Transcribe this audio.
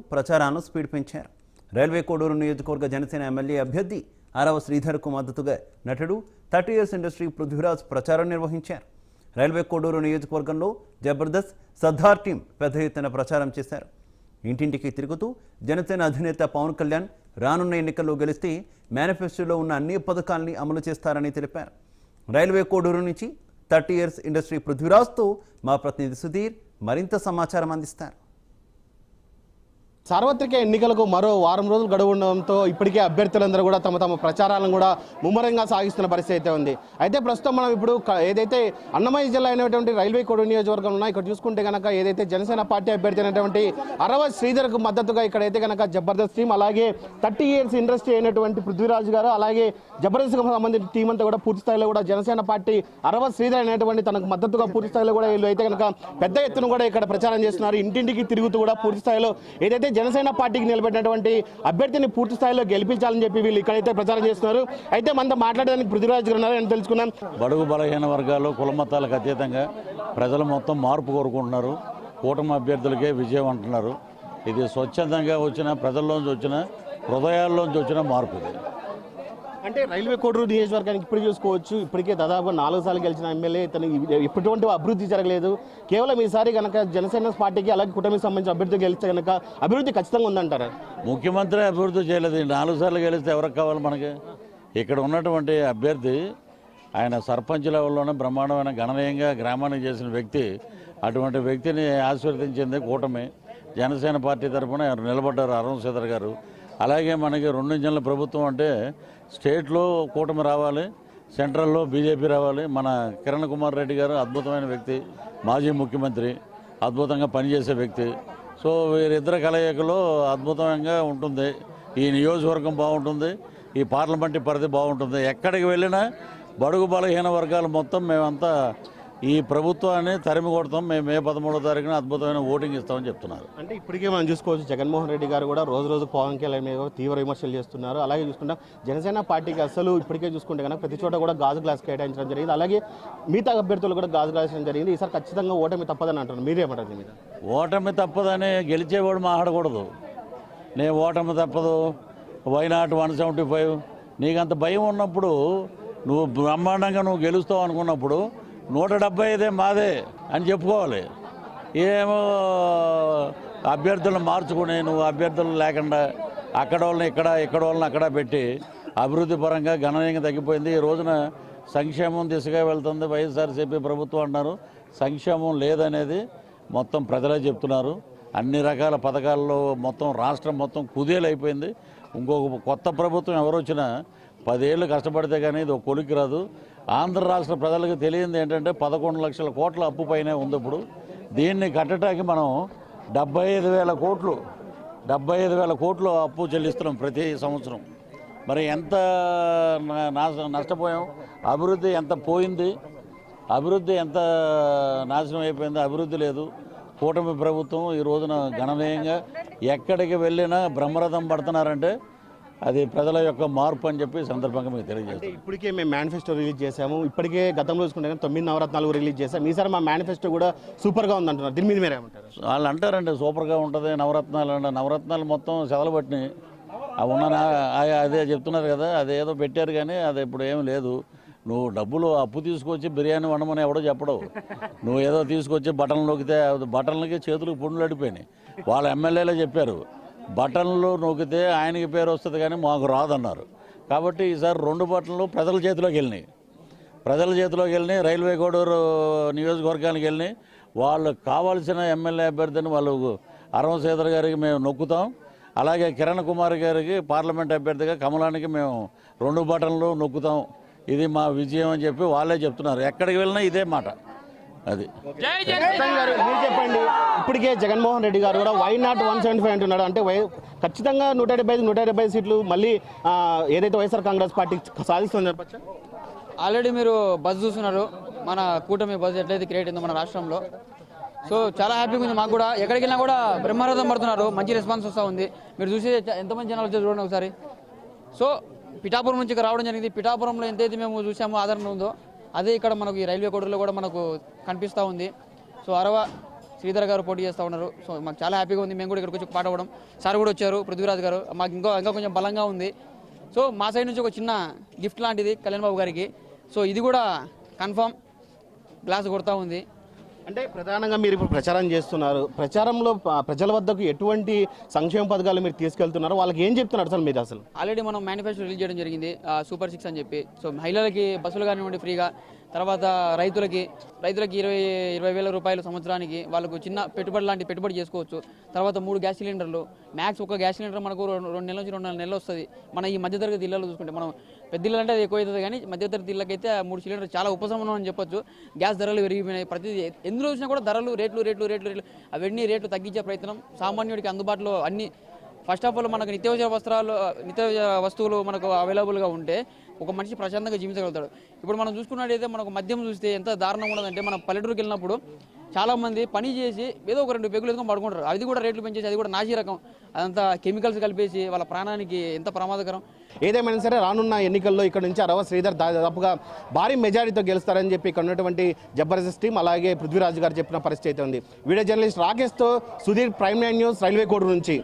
ప్రచారాన్ని స్పీడ్ పెంచారు. రైల్వే కోడూరు నియోజకవర్గ జనసేన ఎమ్మెల్యే అభ్యర్థి ఆరవ శ్రీధర్కు మద్దతుగా నటుడు థర్టీ ఇయర్స్ ఇండస్ట్రీ పృథ్వీరాజ్ ప్రచారం నిర్వహించారు. రైల్వే కోడూరు నియోజకవర్గంలో జబర్దస్త్ సర్దార్ టీం పెద్ద ఎత్తున ప్రచారం చేశారు. ఇంటింటికి తిరుగుతూ జనసేన అధినేత పవన్ కళ్యాణ్ రానున్న ఎన్నికల్లో గెలిస్తే మేనిఫెస్టోలో ఉన్న అన్ని పథకాల్ని అమలు చేస్తారని తెలిపారు. రైల్వే కోడూరు నుంచి థర్టీ ఇయర్స్ ఇండస్ట్రీ పృథ్వీరాజ్తో మా ప్రతినిధి సుధీర్ మరింత సమాచారం అందిస్తారు. సార్వత్రిక ఎన్నికలకు మరో వారం రోజులు గడువు ఉండడంతో ఇప్పటికే అభ్యర్థులందరూ కూడా తమ తమ ప్రచారాలను కూడా ముమ్మరంగా సాగిస్తున్న పరిస్థితి అయితే ఉంది. అయితే ప్రస్తుతం మనం ఇప్పుడు ఏదైతే అన్నమయ్య జిల్లా అయినటువంటి రైల్వే కోడు నియోజకవర్గం ఉన్నా ఇక్కడ చూసుకుంటే కనుక ఏదైతే జనసేన పార్టీ అభ్యర్థి అయినటువంటి అరవ శ్రీధర్కు మద్దతుగా ఇక్కడైతే కనుక జబర్దస్త్ టీం అలాగే థర్టీ ఇయర్స్ ఇండస్ట్రీ అయినటువంటి పృథ్వీరాజు గారు అలాగే జబర్దస్త్కి సంబంధించిన టీం అంతా కూడా పూర్తి స్థాయిలో కూడా జనసేన పార్టీ అరవ శ్రీధర్ అనేటువంటి తనకు మద్దతుగా పూర్తి స్థాయిలో కూడా వీళ్ళు అయితే కనుక పెద్ద ఎత్తున కూడా ఇక్కడ ప్రచారం చేస్తున్నారు. ఇంటింటికి తిరుగుతూ కూడా పూర్తి స్థాయిలో ఏదైతే జనసేన పార్టీకి నిలబెట్టినటువంటి అభ్యర్థిని పూర్తి స్థాయిలో గెలిపించాలని చెప్పి వీళ్ళు ఇక్కడైతే ప్రచారం చేస్తున్నారు. అయితే మనతో మాట్లాడడానికి పృథ్వీరాజ్ గారు ఉన్నారు అని తెలుసుకున్నాం బడుగు బలహీన వర్గాలు కులమతాలకు అతీతంగా ప్రజలు మొత్తం మార్పు కోరుకుంటున్నారు. కూటమి అభ్యర్థులకే విజయం అంటున్నారు. ఇది స్వచ్ఛందంగా వచ్చిన ప్రజల్లోంచి వచ్చిన హృదయాల్లోంచి వచ్చిన మార్పు ఇది. అంటే రైల్వే కోడూరు నియోజకవర్గానికి ఇప్పుడు చూసుకోవచ్చు. ఇప్పటికే దాదాపు నాలుగు సార్లు గెలిచిన ఎమ్మెల్యే ఇతను ఎటువంటి అభివృద్ధి జరగలేదు. కేవలం ఈసారి కనుక జనసేన పార్టీకి అలాగే కూటమికి సంబంధించిన అభ్యర్థి గెలిస్తే కనుక అభివృద్ధి ఖచ్చితంగా ఉందంటారా? ముఖ్యమంత్రి అభివృద్ధి చేయలేదు. నాలుగు సార్లు గెలిస్తే ఎవరికి కావాలి మనకి? ఇక్కడ ఉన్నటువంటి అభ్యర్థి ఆయన సర్పంచ్ లెవెల్లోనే బ్రహ్మాండమైన గణనీయంగా గ్రామానికి చేసిన వ్యక్తి. అటువంటి వ్యక్తిని ఆశీర్వదించింది కూటమి. జనసేన పార్టీ తరఫున నిలబడ్డారు అరుణ్ సీదర్ గారు. అలాగే మనకి రెండు ఇంజన్ల ప్రభుత్వం అంటే స్టేట్లో కూటమి రావాలి సెంట్రల్లో బీజేపీ రావాలి. మన కిరణ్ కుమార్ రెడ్డి గారు అద్భుతమైన వ్యక్తి మాజీ ముఖ్యమంత్రి అద్భుతంగా పనిచేసే వ్యక్తి. సో వీరిద్దరు కలయికలో అద్భుతంగా ఉంటుంది. ఈ నియోజకవర్గం బాగుంటుంది ఈ పార్లమెంటు పరిధి బాగుంటుంది. ఎక్కడికి వెళ్ళినా బడుగు బలహీన వర్గాలు మొత్తం మేమంతా ఈ ప్రభుత్వాన్ని తరిమి కొడతాం మేము మే పదమూడో తారీఖున అద్భుతమైన ఓటింగ్ ఇస్తామని చెప్తున్నారు. అంటే ఇప్పటికే మనం చూసుకోవచ్చు జగన్మోహన్ రెడ్డి గారు కూడా రోజు రోజు పవన్ కళ్యాణ్ మీద తీవ్ర విమర్శలు చేస్తున్నారు. అలాగే చూసుకుంటాం జనసేన పార్టీకి అసలు ఇప్పటికే చూసుకుంటే కనుక ప్రతి చోట కూడా గాజు గ్లాస్ కేటాయించడం జరిగింది. అలాగే మిగతా అభ్యర్థులు కూడా గాజు గ్లాస్ జరిగింది. ఈసారి ఖచ్చితంగా ఓటమి తప్పదని అంటున్నారు. మీరేమంటారు దీని మీద? ఓటమి తప్పదని గెలిచేవాడు మాట్లాడకూడదు నేను ఓటమి తప్పదు. Why not one seventy five. నీకంత భయం ఉన్నప్పుడు నువ్వు బ్రహ్మాండంగా నువ్వు గెలుస్తావు అనుకున్నప్పుడు నూట డెబ్బై ఐదే మాదే అని చెప్పుకోవాలి. ఏమో అభ్యర్థులను మార్చుకుని నువ్వు అభ్యర్థులు లేకుండా అక్కడ వాళ్ళని ఇక్కడ ఇక్కడ వాళ్ళని అక్కడ పెట్టి అభివృద్ధి పరంగా గణనీయంగా తగ్గిపోయింది. ఈ రోజున సంక్షేమం దిశగా వెళ్తుంది. వైఎస్ఆర్సీపీ ప్రభుత్వం అంటున్నారు. సంక్షేమం లేదనేది మొత్తం ప్రజలే చెప్తున్నారు. అన్ని రకాల పథకాల్లో మొత్తం రాష్ట్రం మొత్తం కుదేలైపోయింది. ఇంకొక కొత్త ప్రభుత్వం ఎవరు వచ్చినా పదేళ్ళు కష్టపడితే కానీ ఇది ఒక కొలికి రాదు. ఆంధ్ర రాష్ట్ర ప్రజలకు తెలియంది ఏంటంటే పదకొండు లక్షల కోట్ల అప్పు పైనే ఉంది ఇప్పుడు. దీన్ని కట్టడానికి మనం డెబ్బై ఐదు వేల కోట్లు డెబ్బై ఐదు వేల కోట్లు అప్పు చెల్లిస్తున్నాం ప్రతి సంవత్సరం. మరి ఎంత నష్టపోయాం? అభివృద్ధి ఎంత పోయింది? అభివృద్ధి ఎంత నాశనం అయిపోయింది? అభివృద్ధి లేదు. కూటమి ప్రభుత్వం ఈ రోజున గణనీయంగా ఎక్కడికి వెళ్ళినా బ్రహ్మరథం పడుతున్నారంటే అది ప్రజల యొక్క మార్పు అని చెప్పి సందర్భంగా మీకు తెలియజేస్తాను ఇప్పటికే మేము మేనిఫెస్టో రిలీజ్ చేసాము ఇప్పటికే గతంలో చూసుకుంటే తొమ్మిది నవరత్నాలు రిలీజ్ చేసాం ఈసారి మా మేనిఫెస్టో కూడా సూపర్గా ఉందంటున్నారు. దీని మీద మీరేమంటారు వాళ్ళు అంటారండి సూపర్గా ఉంటుంది నవరత్నాలు అంటే. నవరత్నాలు మొత్తం సెదలబట్టినాయి అవి ఉన్న అదే చెప్తున్నారు కదా అదేదో పెట్టారు కానీ అది ఇప్పుడు ఏం లేదు. నువ్వు డబ్బులు అప్పు తీసుకొచ్చి బిర్యానీ వండమని ఎవడో చెప్పడు. నువ్వు ఏదో తీసుకొచ్చి బటన్లు నొక్కితే బటన్లకి చేతులకు పుండ్లు అడిపోయినాయి. వాళ్ళ ఎమ్మెల్యేలే చెప్పారు బటన్లు నొక్కితే ఆయనకి పేరు వస్తుంది కానీ మాకు రాదన్నారు. కాబట్టి ఈసారి రెండు బటన్లు ప్రజల చేతిలోకి వెళ్ళినాయి. ప్రజల చేతిలోకి వెళ్ళి రైల్వే కోడూరు నియోజకవర్గానికి వెళ్ళి వాళ్ళకు కావాల్సిన ఎమ్మెల్యే అభ్యర్థిని వాళ్ళు అరవ సీతర్ గారికి మేము నొక్కుతాం. అలాగే కిరణ్ కుమార్ గారికి పార్లమెంట్ అభ్యర్థిగా కమలానికి మేము రెండు బటన్లు నొక్కుతాం. ఇది మా విజయం అని చెప్పి వాళ్ళే చెప్తున్నారు. ఎక్కడికి వెళ్ళినా ఇదే మాట. అది. గారు మీరు చెప్పండి. ఇప్పటికే జగన్మోహన్ రెడ్డి గారు కూడా why not one seventy five అంటున్నాడు. అంటే వై ఖచ్చితంగా నూట డెబ్బై ఐదు నూట డెబ్బై సీట్లు మళ్ళీ ఆ, ఏదైతే వైఎస్ఆర్ కాంగ్రెస్ పార్టీ సాధిస్తుందని చెప్పచ్చా? ఆల్రెడీ మీరు బస్ చూస్తున్నారు. మన కూటమి బస్ ఎట్లయితే క్రియేట్ అయిందో మన రాష్ట్రంలో. సో చాలా హ్యాపీగా ఉంది మాకు కూడా. ఎక్కడికి వెళ్ళినా కూడా బ్రహ్మరథం పడుతున్నారు. మంచి రెస్పాన్స్ వస్తూ ఉంది. మీరు చూసి ఎంతమంది జనాలు వచ్చారు చూడండి ఒకసారి. సో పిఠాపురం నుంచి ఇక్కడ రావడం జరిగింది. పిఠాపురంలో ఎంతైతే మేము చూసామో ఆదరణ ఉందో అదే ఇక్కడ మనకు ఈ రైల్వే కోడూరులో కూడా మనకు కనిపిస్తూ ఉంది. సో అరవ శ్రీధర్ గారు పోటీ చేస్తూ ఉన్నారు. సో మాకు చాలా హ్యాపీగా ఉంది. మేము కూడా ఇక్కడికి వచ్చి పాట అవ్వడం సార్ కూడా వచ్చారు పృథ్వీరాజ్ గారు. మాకు ఇంకా ఇంకా కొంచెం బలంగా ఉంది. సో మా సైడ్ నుంచి ఒక చిన్న గిఫ్ట్ లాంటిది కళ్యాణ్ బాబు గారికి. సో ఇది కూడా కన్ఫర్మ్ గ్లాస్ కొడతా ఉంది. అంటే ప్రధానంగా మీరు ఇప్పుడు ప్రచారం చేస్తున్నారు. ప్రచారంలో ప్రజల వద్దకు ఎటువంటి సంక్షేమ పథకాలు మీరు తీసుకెళ్తున్నారు? వాళ్ళకి ఏం చెప్తున్నారు అసలు మీరు అసలు? ఆల్రెడీ మనం మేనిఫెస్టో రిలీజ్ చేయడం జరిగింది. సూపర్ సిక్స్ అని చెప్పి. సో మహిళలకి బస్సులు కానివ్వండి ఫ్రీగా తర్వాత రైతులకి రైతులకి ఇరవై ఇరవై వేల రూపాయలు సంవత్సరానికి వాళ్ళకు చిన్న పెట్టుబడి లాంటి పెట్టుబడి చేసుకోవచ్చు. తర్వాత మూడు గ్యాస్ సిలిండర్లు. మ్యాక్స్ ఒక గ్యాస్ సిలిండర్ మనకు రెండు నెలల నుంచి రెండు నాలుగు నెలలు వస్తుంది. మన ఈ మధ్యతరగతి ఇళ్ళలో చూసుకుంటే మనం పెద్ద ఇల్లు అంటే అది ఎక్కువ అవుతుంది కానీ మధ్యతరగతి ఇళ్ళకైతే మూడు సిలిండర్ చాలా ఉపశమనం అని చెప్పొచ్చు. గ్యాస్ ధరలు పెరిగిపోయినాయి. ప్రతిదీ ఎందులో చూసినా కూడా ధరలు రేట్లు రేట్లు రేట్లు రేట్లు అవన్నీ రేట్లు తగ్గించే ప్రయత్నం. సామాన్యుడికి అందుబాటులో అన్ని ఫస్ట్ ఆఫ్ ఆల్ మనకు నిత్యావసర వస్త్రాలు నిత్య వస్తువులు మనకు అవైలబుల్గా ఉంటే ఒక మనిషి ప్రశాంతంగా జీవించగలుగుతాడు. ఇప్పుడు మనం చూసుకున్నట్టయితే మనకు మద్యం చూస్తే ఎంత దారుణంగా ఉన్నదంటే మనం పల్లెటూరుకి వెళ్ళినప్పుడు చాలామంది పని చేసి ఏదో ఒక రెండు పెగులు ఎదుకొని పడుకుంటారు. అది కూడా రేట్లు పెంచేసి అది కూడా నాసి రకం. అదంతా కెమికల్స్ కలిపేసి వాళ్ళ ప్రాణానికి ఎంత ప్రమాదకరం. ఏదేమైనా సరే రానున్న ఎన్నికల్లో ఇక్కడ నుంచి అరవ శ్రీధర్ దాదాపుగా భారీ మెజారిటీతో గెలుస్తారని చెప్పి ఇక్కడ ఉన్నటువంటి జబర్దస్త్ టీం అలాగే పృథ్వీరాజు గారు చెప్పిన పరిస్థితి అయితే ఉంది. Video journalist రాకేష్తో Sudheer prime nine news railway code నుంచి.